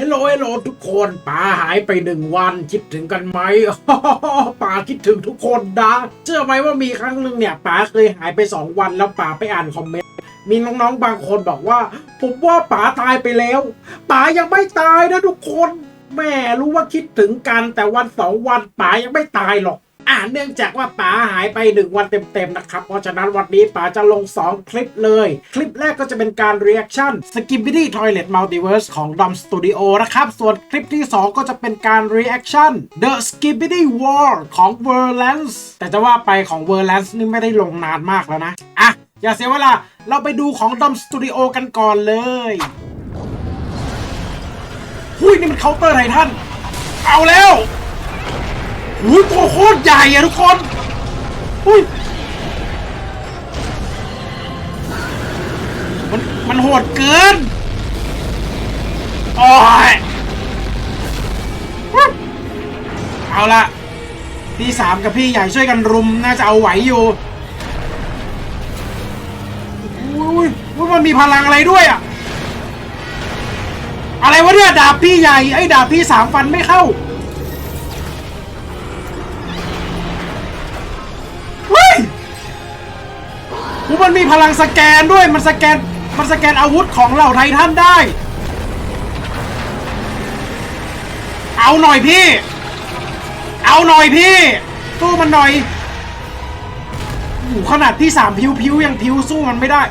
ฮลโหลเฮลโหลทุกคนป๋าหายไปหนึ่งวันคิดถึงกันไหมป๋าคิดถึงทุกคนนะเชื่อไหมว่ามีครั้งหนึ่งเนี่ยป๋าเคยหายไปสองวันแล้วป๋าไปอ่านคอมเมนต์มีน้องๆบางคนบอกว่า ผมว่าป๋าตายไปแล้วป๋ายังไม่ตายนะทุกคนแม่รู้ว่าคิดถึงกันแต่วันสองวันป๋ายังไม่ตายหรอก อ่าเนื่องจากว่าป๋าหายไปหนึ่งวันเต็มๆนะครับเพราะฉะนั้นวันนี้ป๋าจะลง 2 คลิปเลย คลิปแรกก็จะเป็นการ reaction Skibidi Toilet Multiverse ของ Dom Studio นะครับ ส่วนคลิปที่ 2 ก็จะเป็นการ reaction The Skibidi War ของ v e r l a n c e แต่จะว่าไปของ v e r l a n c e นี่ไม่ได้ลงนานมากแล้วนะ อะ อย่าเสียเวลา เราไปดูของ Dom Studio กันก่อนเลยหุยนี่มันเคาน์เตอร์ไททันเอาแล้ว หูตัวโคตรใหญ่อะทุกคนหุยมันมันโหดเกินโอ้ยอุ๊ยเอาละพี่สามกับพี่ใหญ่ช่วยกันรุมน่าจะเอาไหวอยู่อุ้ยอุ้ยมันมีพลังอะไรด้วยอะอะไรวะเนี่ยดาบพี่ใหญ่ไอ้ดาบพี่สามฟันไม่เข้า หูมันมีพลังสแกนด้วยมันสแกนมันสแกนอาวุธของเหล่าไททันได้ เอาหน่อยพี่ เอาหน่อยพี่สู้มันหน่อยโอ้ขนาดพี่สามพิวพิวยังพิวสู้มันไม่ได้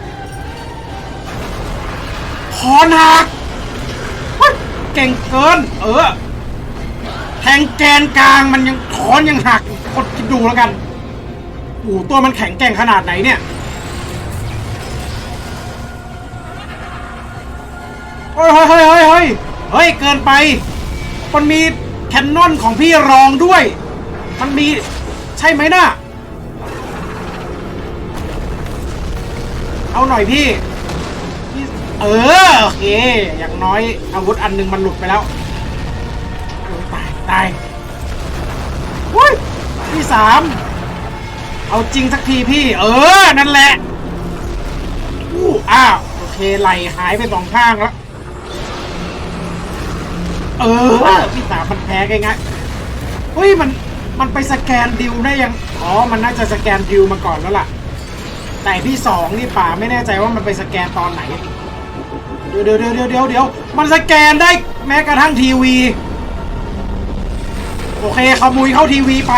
คอนหักเก่งเกิน เออ แทงแกนกลางมันยังคอนยังหักกดคิดดูแล้วกันโอ้ตัวมันแข็งแกร่งขนาดไหนเนี่ย ฮ้ยเฮ้ยเฮ้ยเฮ้ยเฮ้ยเฮ้ยเกินไป มันมีแคนนอนของพี่รองด้วย มันมีใช่ไหมน่ะ เอาหน่อยพี่ เออโอเค อย่างน้อยอาวุธอันหนึงมันหลุดไปแล้ว ตาย ตายเฮ้ยพี่สามเอาจริงสักทีพี่ เออ นั่นแหละอู้อ้าว โอเค ไหลหายไปสองข้างแล้ว เออพี่สามมันแพ้ง่ายๆเฮ้ยมันมันไปสแกนดิวได้ยัง อ๋อ มันน่าจะสแกนดิวมาก่อนแล้วล่ะ แต่พี่สองนี่ป่าไม่แน่ใจว่ามันไปสแกนตอนไหน เดี๋ยวเดี๋ยวเดี๋ยวเดี๋ยวเดี๋ยวมันสแกนได้แม้กระทั่งทีวี โอเคขโมยเข้าทีวีไป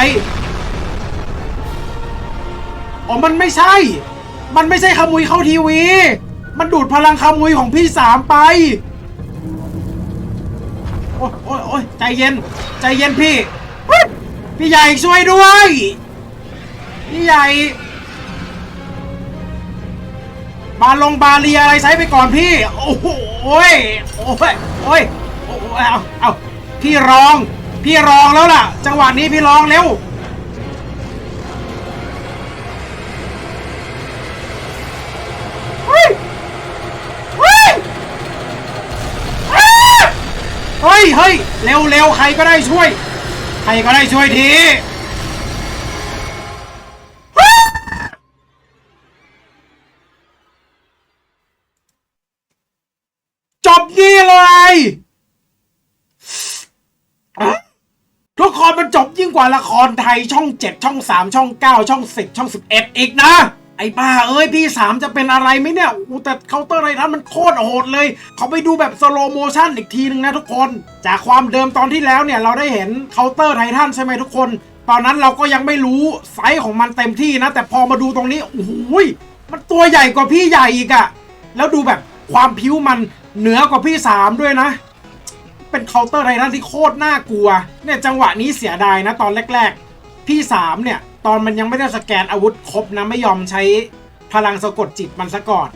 อ๋อ มันไม่ใช่ มันไม่ใช่ขโมยเข้าทีวี มันดูดพลังขโมยของพี่สามไป อ้ยโอ้ยโอ้ยใจเย็น ใจเย็นพี่ พี่ใหญ่ช่วยด้วย พี่ใหญ่ บาลงบาเลียอะไรใช้ไปก่อนพี่ โอ้โหโอ้ยโอ้ย โอ้ย โอ้ย เอาเอาพี่รอง พี่รองแล้วล่ะ จังหวะนี้พี่รองเร็ว เฮ้ย เฮ้ย เฮ้ยเฮ้ยเร็วเร็วใครก็ได้ช่วย ใครก็ได้ช่วยทีจบนี่เลยอะทุกคนมันจบยิ่งกว่าละครไทยช่อง7ช่อง3ช่อง9ช่อง10ช่อง11อีกนะ ไอ้บ้าเอ้ยพี่3จะเป็นอะไรไหมเนี่ยอูแต่เคาน์เตอร์ไรทันมันโคตรโหดเลยเขาไปดูแบบสโลโมชั่นอีกทีนึงนะทุกคน จากความเดิมตอนที่แล้วเนี่ยเราได้เห็นเคาน์เตอร์ไททันใช่ไหมทุกคน ตอนนั้นเราก็ยังไม่รู้ไซส์ของมันเต็มที่นะ แต่พอมาดูตรงนี้โอ้โหยมันตัวใหญ่กว่าพี่ใหญ่อีกอะแล้วดูแบบความผิวมันเหนือกว่าพี่สามด้วยนะเป็นเคาน์เตอร์ไททันที่โคตรน่ากลัวเนี่ยจังหวะนี้เสียดายนะตอนแรก ๆ พี่สามเนี่ย ตอนมันยังไม่ได้สแกนอาวุธครบนะไม่ยอมใช้พลังสะกดจิตมันซะก่อน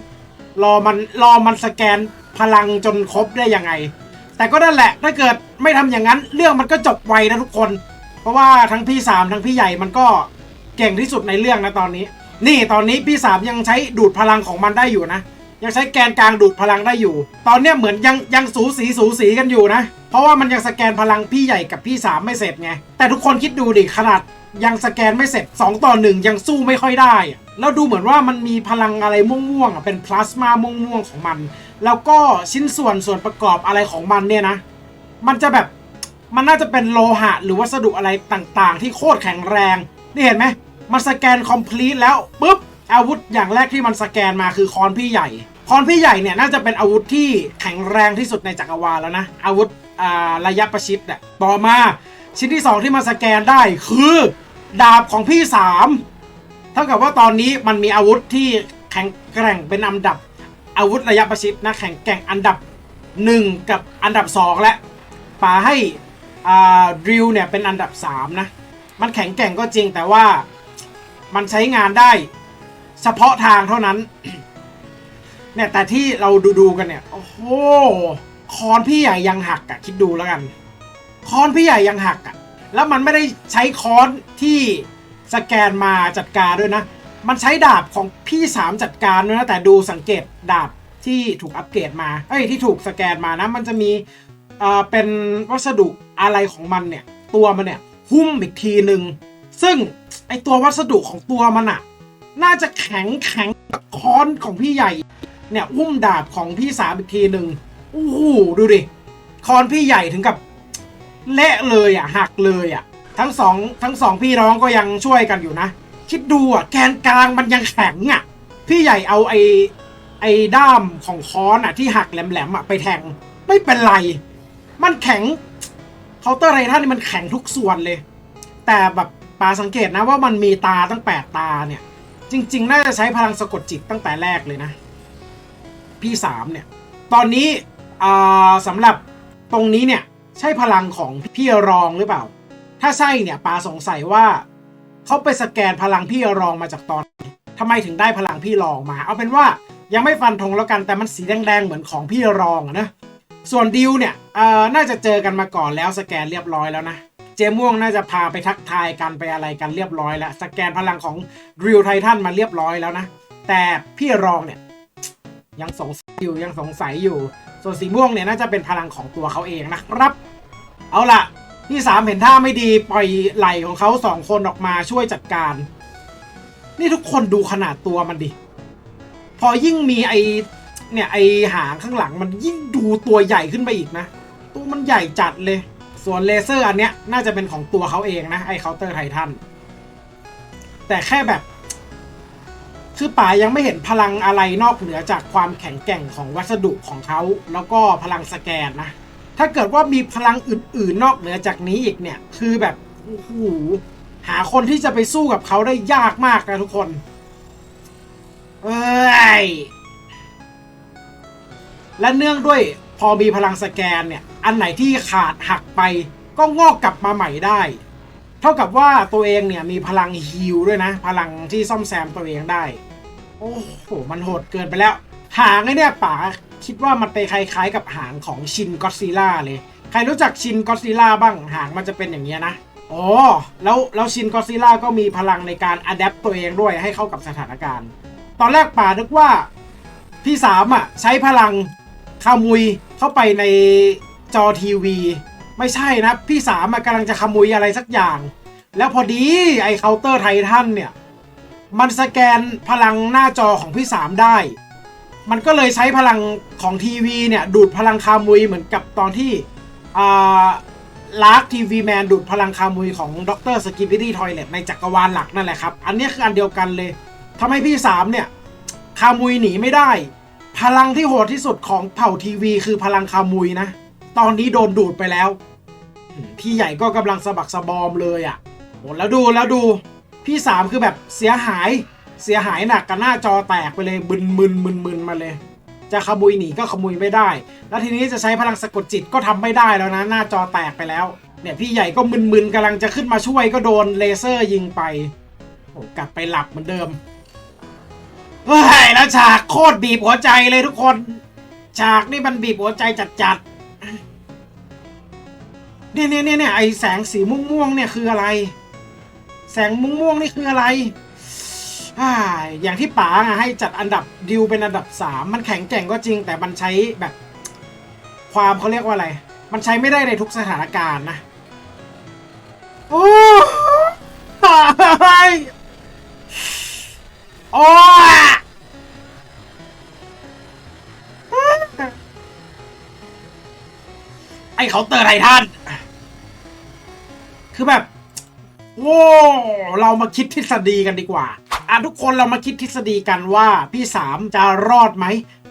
รอมันรอมันสแกนพลังจนครบได้ยังไง แต่ก็นั่นแหละถ้าเกิดไม่ทำอย่างนั้น เรื่องมันก็จบไวนะทุกคน เพราะว่าทั้งพี่สามทั้งพี่ใหญ่มันก็เก่งที่สุดในเรื่องนะตอนนี้ นี่ตอนนี้พี่สามยังใช้ดูดพลังของมันได้อยู่นะ ยังใช้แกนกลางดูดพลังได้อยู่ ตอนเนี้ยเหมือนยังยังสูสีสูสีกันอยู่นะ เพราะว่ามันยังสแกนพลังพี่ใหญ่กับพี่สามไม่เสร็จไงแต่ทุกคนคิดดูดิขนาด ยังสแกนไม่เสร็จ 2 ต่อ 1 ยังสู้ไม่ค่อยได้แล้วดูเหมือนว่ามันมีพลังอะไรม่วงๆเป็นพลาสมาม่วงๆของมัน แล้วก็ชิ้นส่วนส่วนประกอบอะไรของมันเนี่ยนะ มันจะแบบมันน่าจะเป็นโลหะ หรือวัสดุอะไรต่างๆ ที่โคตรแข็งแรง นี่เห็นไหมมันสแกนคอมพลีทแล้วปุ๊บอาวุธอย่างแรกที่มันสแกนมาคือค้อนพี่ใหญ่ค้อนพี่ใหญ่เนี่ยน่าจะเป็นอาวุธที่แข็งแรงที่สุดในจักรวาลแล้วนะ อาวุธอาระยะประชิดอะต่อมาชิ้นที่สองที่มันสแกนได้คือ ดาบของพี่สามเท่ากับว่าตอนนี้มันมีอาวุธที่แข็งแกร่งเป็นอันดับ อาวุธระยะประชิดนะแข็งแกร่งอันดับ 1 กับอันดับ 2 และป่าให้อ่าดิวเนี่ยเป็นอันดับ 3 นะ มันแข็งแกร่งก็จริงแต่ว่ามันใช้งานได้เฉพาะทางเท่านั้นเนี่ยแต่ที่เราดูดูๆกันเนี่ย โอ้โห คอนพี่ใหญ่ยังหักอะคิดดูแล้วกัน คอนพี่ใหญ่ยังหักอะ แล้วมันไม่ได้ใช้คอนที่สแกนมาจัดการด้วยนะ มันใช้ดาบของพี่สามจัดการด้วยนะแต่ดูสังเกตดาบที่ถูกอัปเกรดมา เอ้ยที่ถูกสแกนมานะ มันจะมีเอ่อเป็นวัสดุอะไรของมันเนี่ย ตัวมันเนี่ยหุ้มอีกทีหนึ่งซึ่งไอตัววัสดุของตัวมันอะน่าจะแข็งแข็งค้อนของพี่ใหญ่ เนี่ยหุ้มดาบของพี่สามอีกทีหนึ่งโอ้โหดูดิค้อนพี่ใหญ่ถึงกับ เละเลยอะหักเลยอะ ทั้งสองทั้งสองพี่น้องก็ยังช่วยกันอยู่นะ คิดดูอะแกนกลางมันยังแข็งอะ พี่ใหญ่เอาไอ้ไอ้ด้ามของค้อนอะที่หักแหลมๆอะไปแทงไม่เป็นไร มันแข็งเคาน์เตอร์ไรท่านี่มันแข็งทุกส่วนเลย แต่แบบปาสังเกตนะว่ามันมีตาตั้งแปดตาเนี่ย จริง ๆ น่าจะใช้พลังสะกดจิตตั้งแต่แรกเลยนะ พี่สามเนี่ย ตอนนี้อ่าสำหรับตรงนี้เนี่ย ใช่พลังของพี่รองหรือเปล่า ถ้าใช่เนี่ยปาสงสัยว่าเขาไปสแกนพลังพี่รองมาจากตอนทำไมถึงได้พลังพี่รองมา เอาเป็นว่ายังไม่ฟันธงแล้วกันแต่มันสีแดงๆเหมือนของพี่รองอะนะ ส่วนดิวเนี่ยเอ่อน่าจะเจอกันมาก่อนแล้วสแกนเรียบร้อยแล้วนะ เจม่วงน่าจะพาไปทักทายกันไปอะไรกันเรียบร้อยแล้ว สแกนพลังของดิวไททันมาเรียบร้อยแล้วนะ แต่พี่รองเนี่ยยังสงสัยอยู่ยังสงสัยอยู่ ส่วนสีม่วงเนี่ยน่าจะเป็นพลังของตัวเขาเองนะครับ เอาล่ะพี่สามเห็นท่าไม่ดีปล่อยไหลของเขาสองคนออกมาช่วยจัดการ นี่ทุกคนดูขนาดตัวมันดิ พอยิ่งมีไอเนี่ยไอหางข้างหลังมันยิ่งดูตัวใหญ่ขึ้นไปอีกนะ ตัวมันใหญ่จัดเลย ส่วนเลเซอร์อันเนี้ยน่าจะเป็นของตัวเขาเองนะไอเคาน์เตอร์ไททันแต่แค่แบบ คือป่ายังไม่เห็นพลังอะไรนอกเหนือจากความแข็งแกร่งของวัสดุของเขา แล้วก็พลังสแกนนะ ถ้าเกิดว่ามีพลังอื่นๆ นอกเหนือจากนี้อีกเนี่ย คือแบบโอ้โหหาคนที่จะไปสู้กับเขาได้ยากมากนะทุกคนเอ้ยและเนื่องด้วยพอมีพลังสแกนเนี่ย อันไหนที่ขาดหักไปก็งอกกลับมาใหม่ได้ ท่ากับว่าตัวเองเนี่ยมีพลังฮิลด้วยนะ พลังที่ซ่อมแซมตัวเองได้ โอ้โห มันโหดเกินไปแล้ว หางไอ้เนี่ยป๋าคิดว่ามันไปคล้ายๆ กับหางของชินก็อดซิลล่าเลย ใครรู้จักชินก็อดซิลล่าบ้างหางมันจะเป็นอย่างเงี้ยนะอ๋อแล้วแล้วชินก็อดซิลล่าก็มีพลังในการอัดแอปตัวเองด้วยให้เข้ากับสถานการณ์ ตอนแรกป๋านึกว่าพี่สามอะใช้พลังขโมุยเข้าไปในจอทีวี ไม่ใช่นะพี่สามกำลังจะขโมยอะไรสักอย่าง แล้วพอดีไอเคาน์เตอร์ไททันเนี่ย มันสแกนพลังหน้าจอของพี่สามได้ มันก็เลยใช้พลังของทีวีเนี่ย ดูดพลังคามุยเหมือนกับตอนที่อ่าลาร์กทีวีแมนดูดพลังคามุยของด็อกเตอร์สกิปปี้ทอยเลตในจักรวาลหลักนั่นแหละครับ อันนี้คืออันเดียวกันเลยทำให้พี่สามเนี่ย คามุยหนีไม่ได้ พลังที่โหดที่สุดของเผ่าทีวีคือพลังคามุยนะ ตอนนี้โดนดูดไปแล้วอืมพี่ใหญ่ก็กำลังสะบักสะบอมเลยอะ่ะโหแล้วดูแล้วดู พี่สามคือแบบเสียหายเสียหายหนักกับหน้าจอแตกไปเลยบึนมึนมึนมึนมาเลย จะขโมุยหนีก็ขโมุยไม่ได้ แล้วทีนี้จะใช้พลังสะกดจิตก็ทำไม่ได้แล้วนะหน้าจอแตกไปแล้ว เนี่ยพี่ใหญ่ก็มึนๆกำลังจะขึ้นมาช่วยก็โดนเลเซอร์ยิงไปโอ้กลับไปหลับเหมือนเดิมเฮ้ยแล้วฉากโคตรบีบหัวใจเลยทุกคน ฉากนี่มันบีบหัวใจจัดๆ เนี่ยเนี่ยเนี่ยเนี่ยไอแสงสีม่วงๆเนี่ยคืออะไร แสงม่วงๆนี่คืออะไรอ่าอย่างที่ป๋าให้จัดอันดับดิวเป็นอันดับสามมันแข็งแกร่งก็จริง แต่มันใช้แบบ ความเขาเรียกว่าอะไร มันใช้ไม่ได้ในทุกสถานการณ์นะ โอ้ยโอ้ยไอเคาเตอร์ไททัน คือแบบโว้เรามาคิดทฤษฎีกันดีกว่าอะทุกคนเรามาคิดทฤษฎีกันว่าพี่สามจะรอดไหม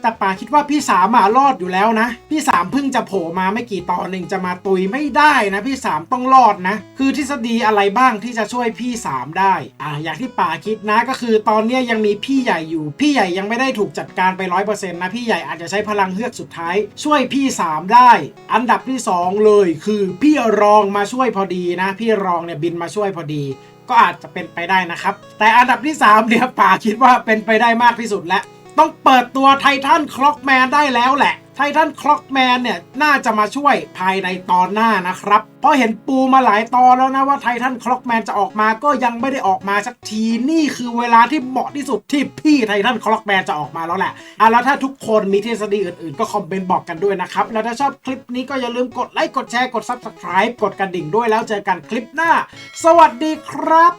แต่ป่าคิดว่าพี่สามอะรอดอยู่แล้วนะ พี่สามเพิ่งจะโผล่มาไม่กี่ตอนหนึ่งจะมาตุยไม่ได้นะ พี่สามต้องรอดนะ คือทฤษฎีอะไรบ้างที่จะช่วยพี่สามได้อะอย่างที่ป่าคิดนะก็คือตอนเนี้ยยังมีพี่ใหญ่อยู่ พี่ใหญ่ยังไม่ได้ถูกจัดการไปร้อยเปอร์เซ็นต์นะพี่ใหญ่อาจจะใช้พลังเฮือกสุดท้าย ช่วยพี่สามได้ อันดับที่สองเลยคือพี่รองมาช่วยพอดีนะ พี่รองเนี่ยบินมาช่วยพอดีก็อาจจะเป็นไปได้นะครับ แต่อันดับที่ 3เนี่ยป่าคิดว่าเป็นไปได้มากที่สุดแล้ว ต้องเปิดตัวไททันคล็อกแมนได้แล้วแหละไททันคล็อกแมนเนี่ย น่าจะมาช่วยภายในตอนหน้านะครับ เพราะเห็นปูมาหลายตอนแล้วนะว่าไททันคล็อกแมนจะออกมาก็ยังไม่ได้ออกมาสักทีนี่คือเวลาที่เหมาะที่สุดที่พี่ไททันคล็อกแมนจะออกมาแล้วแหละอะแล้วถ้าทุกคนมีทฤษฎีอื่นๆ ก็คอมเมนต์บอกกันด้วยนะครับ แล้วถ้าชอบคลิปนี้ก็อย่าลืมกดไลค์กดแชร์กด Subscribe กดกระดิ่งด้วยแล้วเจอกันคลิปหน้า สวัสดีครับ